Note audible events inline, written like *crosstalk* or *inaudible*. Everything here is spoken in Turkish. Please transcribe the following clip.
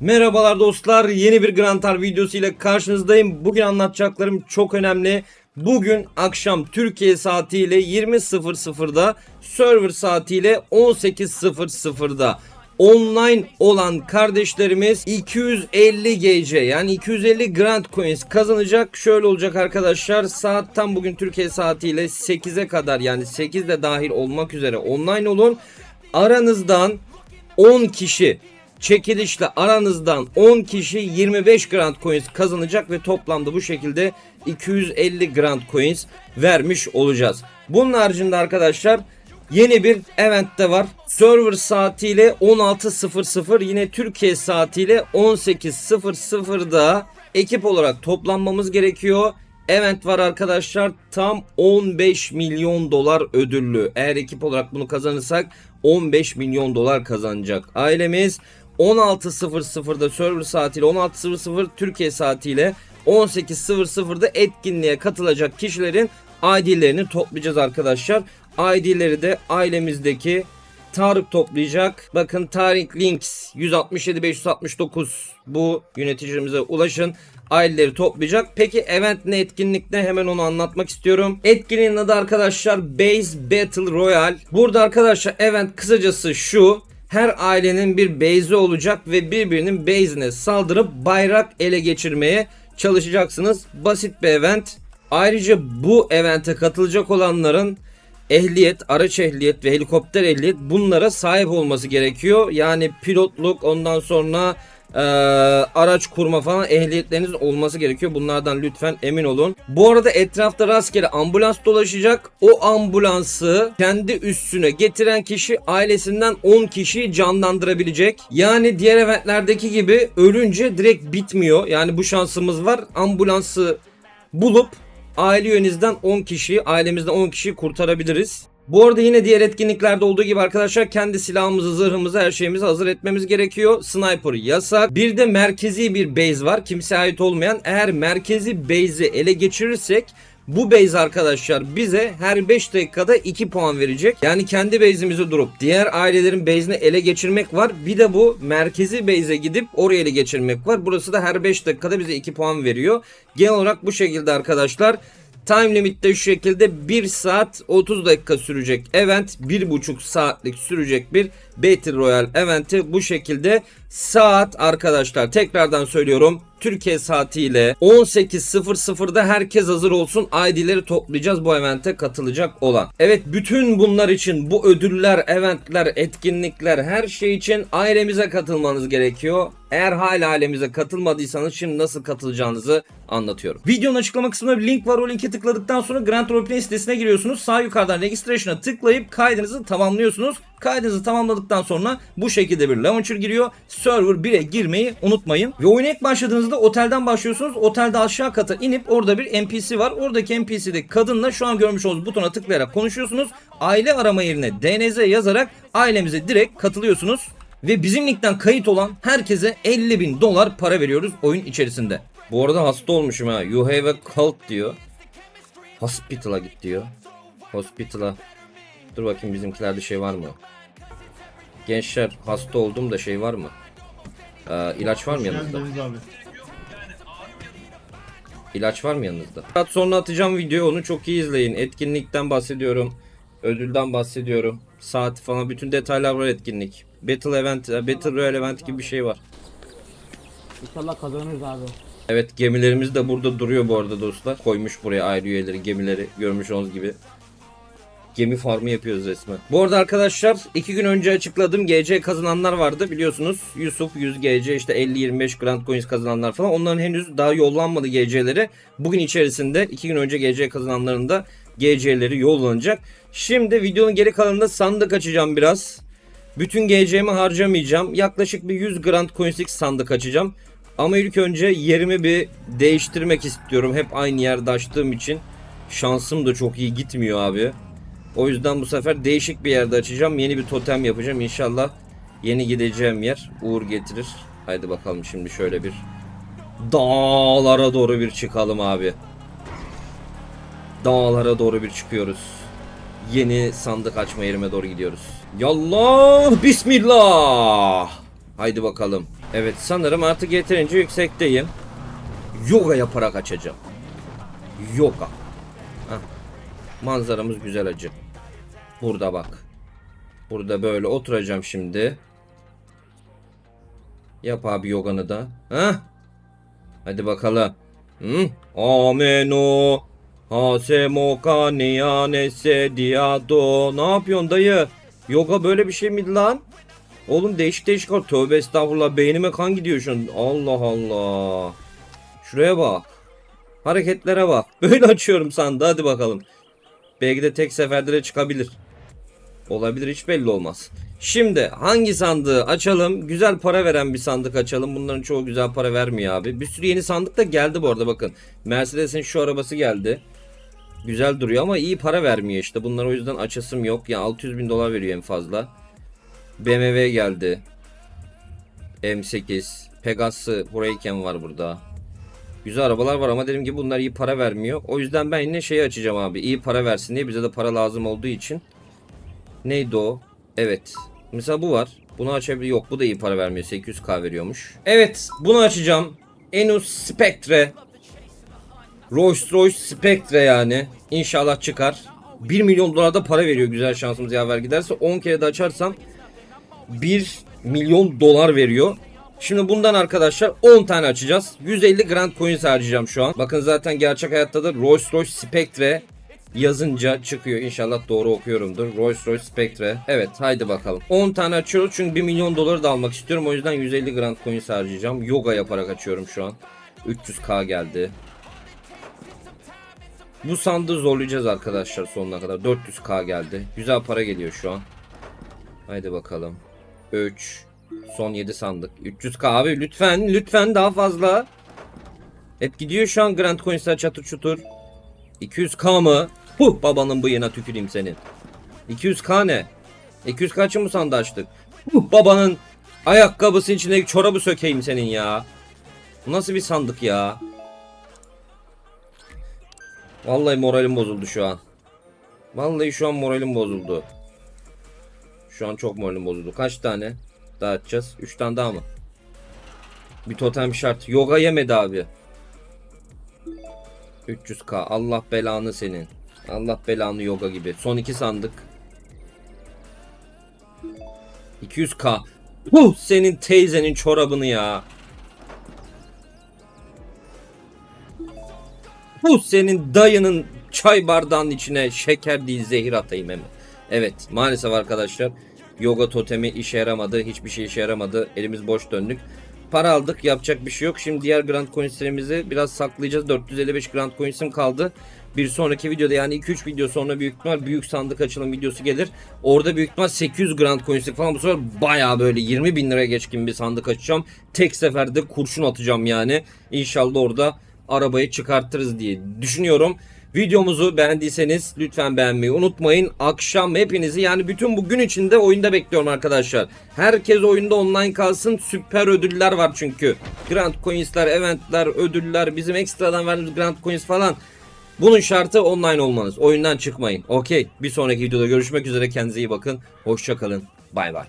Merhabalar dostlar. Yeni bir Grantar videosu ile karşınızdayım. Bugün anlatacaklarım çok önemli. Bugün akşam Türkiye saatiyle 20.00'da, server saatiyle 18.00'da online olan kardeşlerimiz 250 GC yani 250 Grand Coins kazanacak. Şöyle olacak arkadaşlar. Saat tam bugün Türkiye saatiyle 8'e kadar yani 8 de dahil olmak üzere online olun. Aranızdan 10 kişi çekilişle aranızdan 10 kişi 25 Grand Coins kazanacak ve toplamda bu şekilde 250 Grand Coins vermiş olacağız. Bunun haricinde arkadaşlar yeni bir event de var. Server saatiyle 16.00 yine Türkiye saatiyle 18.00'da ekip olarak toplanmamız gerekiyor. Event var arkadaşlar tam 15 milyon dolar ödüllü. Eğer ekip olarak bunu kazanırsak 15 milyon dolar kazanacak. Ailemiz 16.00'da server saatiyle 16.00 Türkiye saatiyle 18.00'da etkinliğe katılacak kişilerin ID'lerini toplayacağız arkadaşlar. ID'leri de ailemizdeki Tarık toplayacak. Bakın Tarık Links 167 569 bu yöneticimize ulaşın. Aileleri toplayacak. Peki event ne etkinlik ne hemen onu anlatmak istiyorum. Etkinliğin adı arkadaşlar Base Battle Royale. Burada arkadaşlar event kısacası şu. Her ailenin bir base'i olacak ve birbirinin base'ine saldırıp bayrak ele geçirmeye çalışacaksınız. Basit bir event. Ayrıca bu evente katılacak olanların ehliyet, araç ehliyet ve helikopter ehliyet bunlara sahip olması gerekiyor. Yani pilotluk ondan sonra eee, araç kurma falan ehliyetleriniz olması gerekiyor. Bunlardan lütfen emin olun. Bu arada etrafta rastgele ambulans dolaşacak. O ambulansı kendi üstüne getiren kişi ailesinden 10 kişiyi canlandırabilecek. Yani diğer eventlerdeki gibi ölünce direkt bitmiyor. Yani bu şansımız var. Ambulansı bulup aile yönünüzden 10 kişiyi, ailemizden 10 kişiyi kurtarabiliriz. Bu arada yine diğer etkinliklerde olduğu gibi arkadaşlar kendi silahımızı, zırhımızı, her şeyimizi hazır etmemiz gerekiyor. Sniper yasak. Bir de merkezi bir base var. Kimseye ait olmayan. Eğer merkezi base'i ele geçirirsek bu base arkadaşlar bize her 5 dakikada 2 puan verecek. Yani kendi base'imize durup diğer ailelerin base'ini ele geçirmek var. Bir de bu merkezi base'e gidip oraya ele geçirmek var. Burası da her 5 dakikada bize 2 puan veriyor. Genel olarak bu şekilde arkadaşlar. Time limit de şu şekilde 1 saat 30 dakika sürecek event 1,5 saatlik sürecek bir Battle Royale eventi. Bu şekilde saat arkadaşlar tekrardan söylüyorum Türkiye saatiyle 18.00'da herkes hazır olsun ID'leri toplayacağız bu evente katılacak olan. Evet bütün bunlar için bu ödüller, eventler, etkinlikler her şey için ailemize katılmanız gerekiyor. Eğer hala ailemize katılmadıysanız şimdi nasıl katılacağınızı anlatıyorum. Videonun açıklama kısmında bir link var. O linke tıkladıktan sonra Grand Roleplay sitesine giriyorsunuz. Sağ yukarıdan registration'a tıklayıp kaydınızı tamamlıyorsunuz. Kaydınızı tamamladıktan sonra bu şekilde bir launcher giriyor. Server 1'e girmeyi unutmayın. Ve oyuna ilk başladığınızda otelden başlıyorsunuz. Otelde aşağı kata inip orada bir NPC var. Oradaki NPC'deki kadınla şu an görmüş olduğunuz butona tıklayarak konuşuyorsunuz. Aile arama yerine DNZ yazarak ailemize direkt katılıyorsunuz. Ve bizim linkten kayıt olan herkese 50 bin dolar para veriyoruz oyun içerisinde. Bu arada hasta olmuşum ha. You have a cold diyor. Hospital'a git diyor. Hospital'a. Dur bakayım bizimkilerde şey var mı? Gençler hasta oldum da şey var mı? Ee, ilaç var mı yanınızda? İlaç var mı yanınızda? Saat sonra atacağım video onu çok iyi izleyin. Etkinlikten bahsediyorum. Ödülden bahsediyorum. Saat falan bütün detaylar var etkinlik. Battle event, e, Battle Royale event gibi bir şey var. İnşallah kazanırız abi. Evet gemilerimiz de burada duruyor bu arada dostlar. Koymuş buraya ayrı üyeleri gemileri görmüş olduğunuz gibi. Gemi farmı yapıyoruz resmen. Bu arada arkadaşlar iki gün önce açıkladım GC kazananlar vardı biliyorsunuz. Yusuf 100 GC işte 50-25 Grand Coins kazananlar falan. Onların henüz daha yollanmadı GC'leri. Bugün içerisinde iki gün önce GC kazananların da GC'leri yollanacak. Şimdi videonun geri kalanında sandık açacağım biraz. Bütün GC'mi harcamayacağım. Yaklaşık bir 100 Grand Coins'lik sandık açacağım. Ama ilk önce yerimi bir değiştirmek istiyorum. Hep aynı yerde açtığım için. Şansım da çok iyi gitmiyor abi. O yüzden bu sefer değişik bir yerde açacağım. Yeni bir totem yapacağım. İnşallah yeni gideceğim yer uğur getirir. Haydi bakalım şimdi şöyle bir dağlara doğru bir çıkalım abi. Dağlara doğru bir çıkıyoruz. Yeni sandık açma yerime doğru gidiyoruz. Yallah bismillah. Haydi bakalım. Evet sanırım artık yeterince yüksekteyim. Yoga yaparak açacağım. Yoga. Hah. Manzaramız güzel acı. Burada bak. Burada böyle oturacağım şimdi. Yap abi yoganı da. Hah. Hadi bakalım. Hı? Ameno. Hasemo kaniyane sediado. Ne yapıyorsun dayı? Yoga böyle bir şey miydi lan? Oğlum değişik değişik var. Tövbe estağfurullah. Beynime kan gidiyor şu an. Allah Allah. Şuraya bak. Hareketlere bak. *laughs* Böyle açıyorum sandı. Hadi bakalım. Belki de tek seferde de çıkabilir. Olabilir hiç belli olmaz. Şimdi hangi sandığı açalım? Güzel para veren bir sandık açalım. Bunların çoğu güzel para vermiyor abi. Bir sürü yeni sandık da geldi bu arada bakın. Mercedes'in şu arabası geldi. Güzel duruyor ama iyi para vermiyor işte. Bunlar o yüzden açasım yok. Ya 600 bin dolar veriyor en fazla. BMW geldi. M8. Pegasus Huracan var burada. Güzel arabalar var ama dediğim gibi bunlar iyi para vermiyor. O yüzden ben yine şeyi açacağım abi. İyi para versin diye bize de para lazım olduğu için. Neydi o? Evet. Mesela bu var. Bunu açabilir. Yok bu da iyi para vermiyor. 800k veriyormuş. Evet bunu açacağım. Enus Spectre. Rolls Royce Spectre yani. İnşallah çıkar. 1 milyon dolar da para veriyor güzel şansımız yaver giderse. 10 kere de açarsam 1 milyon dolar veriyor. Şimdi bundan arkadaşlar 10 tane açacağız. 150 Grand Coins harcayacağım şu an. Bakın zaten gerçek hayatta da Rolls Royce Spectre yazınca çıkıyor. İnşallah doğru okuyorumdur. Rolls Royce Spectre. Evet haydi bakalım. 10 tane açıyoruz çünkü 1 milyon doları da almak istiyorum. O yüzden 150 Grand Coins harcayacağım. Yoga yaparak açıyorum şu an. 300k geldi. Bu sandığı zorlayacağız arkadaşlar sonuna kadar. 400k geldi. Güzel para geliyor şu an. Haydi bakalım. 3 Son 7 sandık. 300k abi lütfen lütfen daha fazla. Hep gidiyor şu an Grand Coins'ler çatır çutur. 200k mı? Huh babanın bıyığına tüküreyim senin. 200k ne? 200k için bu sandığı açtık. Huh babanın ayakkabısının içindeki çorabı sökeyim senin ya. Bu nasıl bir sandık ya? Vallahi moralim bozuldu şu an. Vallahi şu an moralim bozuldu. Şu an çok moralim bozuldu. Kaç tane daha açacağız? 3 tane daha mı? Bir totem şart. Yoga yemedi abi. 300k. Allah belanı senin. Allah belanı yoga gibi. Son iki sandık. 200k. Huh senin teyzenin çorabını ya. Bu senin dayının çay bardağının içine şeker değil zehir atayım hemen. Evet maalesef arkadaşlar yoga totemi işe yaramadı. Hiçbir şey işe yaramadı. Elimiz boş döndük. Para aldık yapacak bir şey yok. Şimdi diğer Grand Coins'lerimizi biraz saklayacağız. 455 Grand Coins'im kaldı. Bir sonraki videoda yani 2-3 video sonra büyük ihtimal büyük sandık açılım videosu gelir. Orada büyük ihtimal 800 Grand Coins'lik falan bu sefer baya böyle 20 bin liraya geçkin bir sandık açacağım. Tek seferde kurşun atacağım yani. İnşallah orada arabayı çıkartırız diye düşünüyorum. Videomuzu beğendiyseniz lütfen beğenmeyi unutmayın. Akşam hepinizi yani bütün bugün içinde oyunda bekliyorum arkadaşlar. Herkes oyunda online kalsın. Süper ödüller var çünkü. Grand Coins'ler, eventler, ödüller, bizim ekstradan verdiğimiz Grand Coins falan. Bunun şartı online olmanız. Oyundan çıkmayın. Okey. Bir sonraki videoda görüşmek üzere. Kendinize iyi bakın. Hoşçakalın. Bay bay.